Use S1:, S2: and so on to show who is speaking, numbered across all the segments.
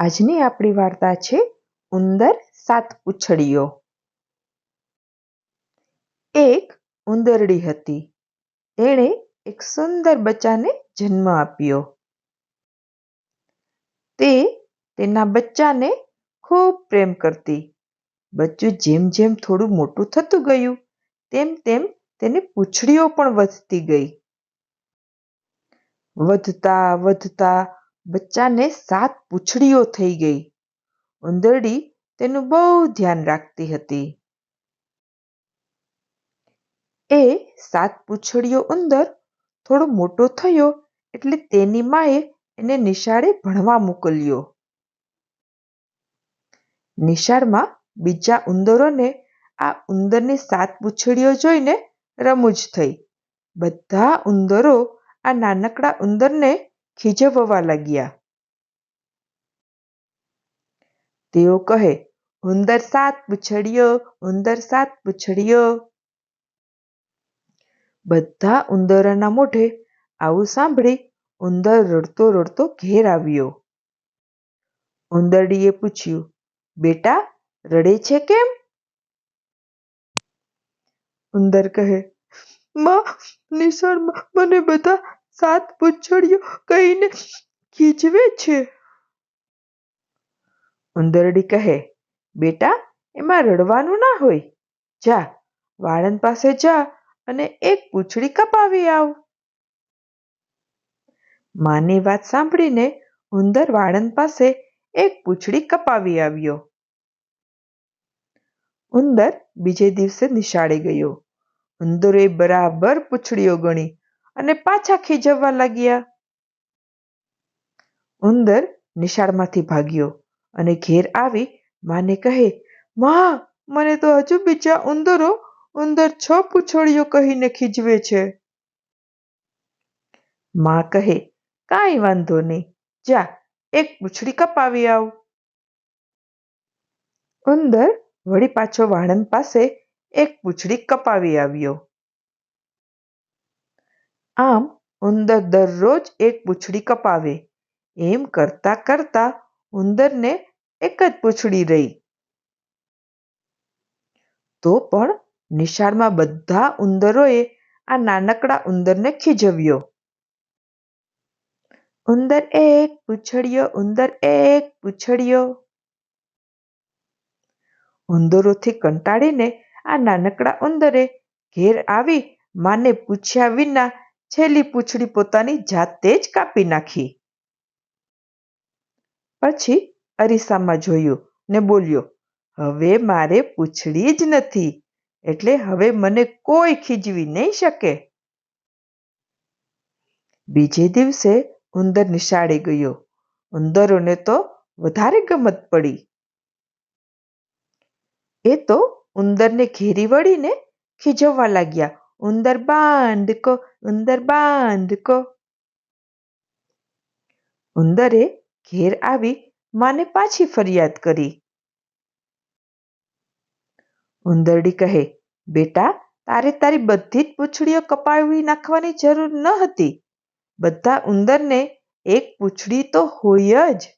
S1: આજની આપણી વાર્તા છે ઉંદર સાત પૂંછડીઓ. એક ઉંદરડી હતી. તેણે એક સુંદર બચ્ચાને જન્મ આપ્યો. તે તેના બચ્ચાને ખૂબ પ્રેમ કરતી. બચ્ચું જેમ જેમ થોડું મોટું થતું ગયું, તેમ તેમ તેની પૂંછડીઓ પણ વધતી ગઈ. વધતા વધતા બચ્ચાને સાત પૂંછડીઓ થઈ ગઈ. ઉંદરડી તેનું બહુ ધ્યાન રાખતી હતી. એ સાત પૂંછડીઓ ઉંદર થોડો મોટો થયો એટલે તેની માએ એને નિશાળે ભણવા મોકલ્યો. નિશાળમાં બીજા ઉંદરોને આ ઉંદરની સાત પૂંછડીઓ જોઈને રમૂજ થઈ. બધા ઉંદરો આ નાનકડા ઉંદરને ખીજવવા લાગ્યા. તેઓ કહે, ઉંદર સાત પૂછડીઓ, ઉંદર સાત પૂછડીઓ. બધા ઉંદરોના મોઢે આવું સાંભળી ઉંદર રડતો રડતો ઘેર આવ્યો. ઉંદરડીએ પૂછ્યું, બેટા, રડે છે કેમ? ઉંદર કહે, માં, નિશાળમાં મને બધા સાત પૂંછડીઓ કહીને ખીજવે છે. ઉંદરડી કહે, બેટા, એમાં રડવાનું ના હોય. જા, વાળંદ પાસે જા અને એક પૂંછડી કપાવી આવ. માની વાત સાંભળીને ઉંદર વાળંદ પાસે એક પૂંછડી કપાવી આવ્યો. ઉંદર બીજે દિવસે નિશાળે ગયો. ઉંદરે બરાબર પૂંછડીઓ ગણી. અને પાછા ખીજવવા લાગ્યા. ઉંદર નિશાળમાંથી ભાગ્યો અને ઘેર આવી માને કહે, માં, મને તો હજુ બીજા ઉંદરો, ઉંદર છ પૂંછડીઓ કહીને ખીજવે છે. માં કહે, કાંઈ વાંધો નહીં. જા, એક પૂછડી કપાવી આવ. ઉંદર વળી પાછો વાળંદ પાસે એક પૂંછડી કપાવી આવ્યો. આમ ઉંદર દરરોજ એક પૂંછડી કપાવે. એમ કરતા કરતા ઉંદરને એક જ પૂંછડી રહી. તો પણ નિશાળમાં બધા ઉંદરોએ આ નાનકડા ઉંદરને ખીજવ્યો. ઉંદર એક પૂંછડીયો, ઉંદર એક પૂંછડીયો. ઉંદરોથી કંટાળીને આ નાનકડા ઉંદરે ઘેર આવી માને પૂછ્યા વિના છેલ્લી પૂંછડી પોતાની જાતે જ કાપી નાખી. પછી અરીસામાં જોયું ને બોલ્યો, હવે મારે પૂંછડી જ નથી, એટલે હવે મને કોઈ ખીજવી નહીં શકે. બીજે દિવસે ઉંદર નિશાળે ગયો. ઉંદરોને તો વધારે ગમત પડી. એ તો ઉંદરને ઘેરી વળીને ખીજવવા લાગ્યા. ઉંદર બાંધકો ઉંદર બાંધકો. ઉંદરે ઘેર આવી માને પાછી ફરિયાદ કરી. ઉંદરડી કહે, બેટા, તારે તારી બધી જ પૂંછડીઓ કપાવી નાખવાની જરૂર ન હતી. બધા ઉંદરને એક પૂંછડી તો હોય જ.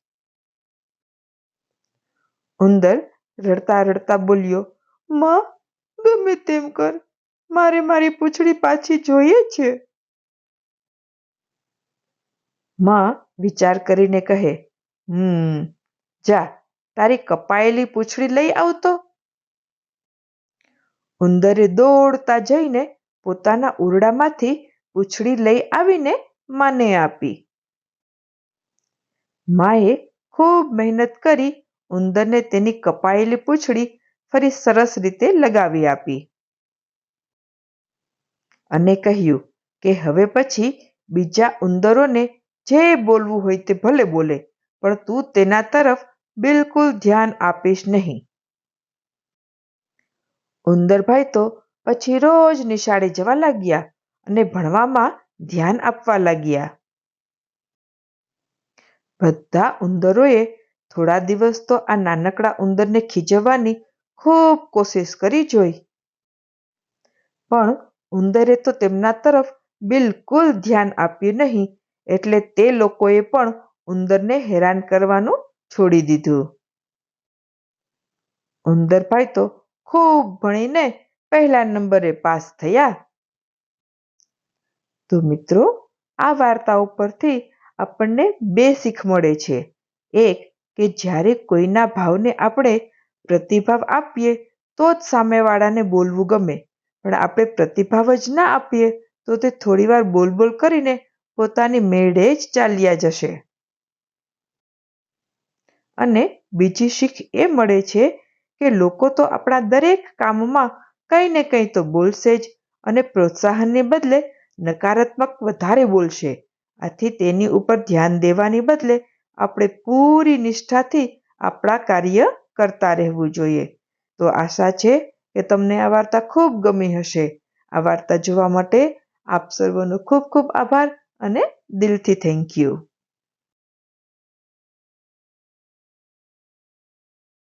S1: ઉંદર રડતા રડતા બોલ્યો, માં, ગમે તેમ કર. મારે મારી પૂંછડી પાછી જોઈએ છે. માં વિચાર કરીને કહે, હમ, જા, તારી કપાયેલી પૂંછડી લઈ આવતો ઉંદરે દોડતા જઈને પોતાના ઉરડામાંથી પૂંછડી લઈ આવીને માને આપી. માએ ખૂબ મહેનત કરી ઉંદરને તેની કપાયેલી પૂંછડી ફરી સરસ રીતે લગાવી આપી. અને કહ્યું કે હવે પછી બીજા ઉંદરોને જે બોલવું હોય તે ભલે બોલે, પણ તું તેના તરફ બિલકુલ ધ્યાન આપીશ નહીં. ઉંદરભાઈ તો પછી રોજ નિશાળે જવા લાગ્યા અને ભણવામાં ધ્યાન આપવા લાગ્યા. બધા ઉંદરોએ થોડા દિવસ તો આ નાનકડા ઉંદરને ખીજવવાની ખૂબ કોશિશ કરી જોઈ. પણ ઉંદરે તો તેમના તરફ બિલકુલ ધ્યાન આપ્યું નહીં, એટલે તે લોકોએ પણ ઉંદરને હેરાન કરવાનું છોડી દીધું. ઉંદરભાઈ તો ખૂબ ભણીને પહેલા નંબરે પાસ થયા. તો મિત્રો, આ વાર્તા ઉપરથી આપણને બે શીખ મળે છે. એક, કે જ્યારે કોઈના ભાવને આપણે પ્રતિભાવ આપીએ, તો જ સામેવાળાને બોલવું ગમે. પણ આપણે પ્રતિભાવ જ ના આપીએ, તો તે થોડીવાર બોલ બોલ કરીને પોતાની મેળે જ ચાલ્યા જશે. અને બીજી શીખ એ મળે છે કે લોકો તો આપણા દરેક કામમાં કંઈ ને કંઈ તો બોલશે જ અને પ્રોત્સાહનને બદલે નકારાત્મક વધારે બોલશે. આથી તેની ઉપર ધ્યાન દેવાની બદલે આપણે પૂરી નિષ્ઠાથી આપણા કાર્ય કરતા રહેવું જોઈએ. તો આશા છે કે તમને આ વાર્તા ખૂબ ગમી હશે. આ વાર્તા જોવા માટે આપ સર્વનો ખૂબ ખૂબ આભાર અને દિલથી થેન્ક યુ